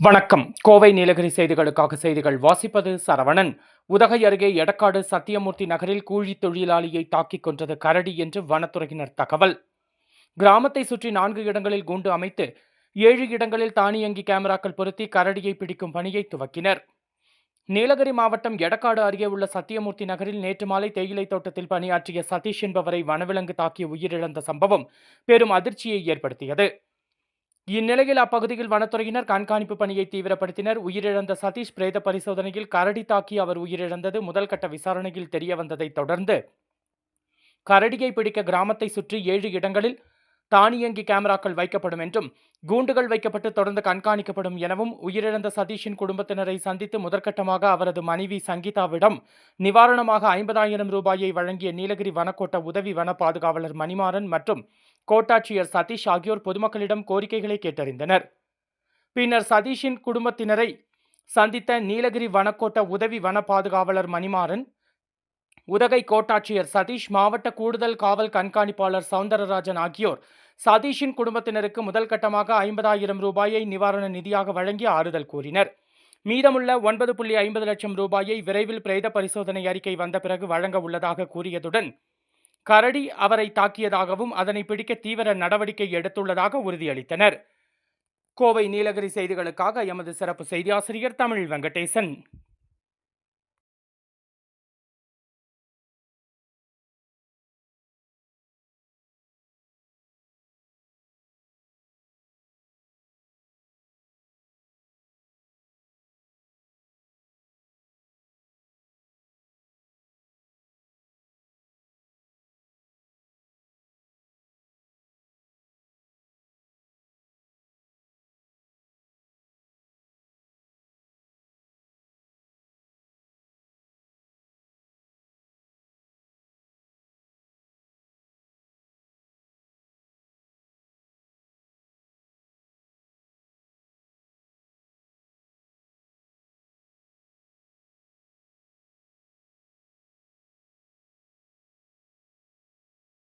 வணக்கம். கோவை நீலகிரி செய்திகளுக்காக செய்திகள் வாசிப்பது சரவணன். உதகை அருகே எடக்காடு சத்தியமூர்த்தி நகரில் கூழி தொழிலாளியை தாக்கிக் கொன்றது கரடி என்று வனத்துறையினர் தகவல். கிராமத்தை சுற்றி நான்கு இடங்களில் குண்டு அமைத்து ஏழு இடங்களில் தானியங்கி கேமராக்கள் பொருத்தி கரடியை பிடிக்கும் பணியை துவக்கினர். நீலகிரி மாவட்டம் எடக்காடு அருகே உள்ள சத்தியமூர்த்தி நகரில் நேற்று மாலை தேயிலை தோட்டத்தில் பணியாற்றிய சதீஷ் என்பவரை வனவிலங்கு தாக்கி உயிரிழந்த சம்பவம் பெரும் அதிர்ச்சியை ஏற்படுத்தியது. இந்நிலையில் அப்பகுதியில் வனத்துறையினர் கண்காணிப்பு பணியை தீவிரப்படுத்தினர். உயிரிழந்த சதீஷ் பிரேத பரிசோதனையில் கரடி தாக்கி அவர் உயிரிழந்தது முதல்கட்ட விசாரணையில் தெரிய வந்ததைத் தொடர்ந்து. கரடியை பிடிக்க கிராமத்தை சுற்றி ஏழு இடங்களில் தானியங்கி கேமராக்கள் வைக்கப்படும் என்றும் கூண்டுகள் வைக்கப்பட்டு தொடர்ந்து கண்காணிக்கப்படும் எனவும் உயிரிழந்த சதீஷின் குடும்பத்தினரை சந்தித்து முதற்கட்டமாக அவரது மனைவி சங்கீதாவிடம் நிவாரணமாக ஐம்பதாயிரம் ரூபாயை வழங்கிய நீலகிரி வனக்கோட்ட உதவி வன பாதுகாவலர் மணிமாறன் மற்றும் கோட்டாட்சியர் சதீஷ் ஆகியோர் பொதுமக்களிடம் கோரிக்கைகளை கேட்டறிந்தனர். பின்னர் சதீஷின் குடும்பத்தினரை சந்தித்த நீலகிரி வனக்கோட்ட உதவி வன பாதுகாவலர் மணிமாறன் உதகை கோட்டாட்சியர் சதீஷ் மாவட்ட கூடுதல் காவல் கண்காணிப்பாளர் சவுந்தரராஜன் ஆகியோர் சதீஷின் குடும்பத்தினருக்கு முதல் கட்டமாக ஐம்பதாயிரம் ரூபாயை நிவாரண நிதியாக வழங்கி ஆறுதல் கூறினர். மீதமுள்ள ஒன்பது புள்ளி ஐம்பது லட்சம் ரூபாயை விரைவில் பிரேத பரிசோதனை அறிக்கை வந்த பிறகு வழங்க உள்ளதாக கூறியதுடன் கரடி அவரை தாக்கியதாகவும் அதனை பிடிக்க தீவிர நடவடிக்கை எடுத்துள்ளதாக உறுதியளித்தனர். கோவை நீலகிரி செய்திகளுக்காக எமது சிறப்பு செய்தியாசிரியர் தமிழ் வெங்கடேசன்.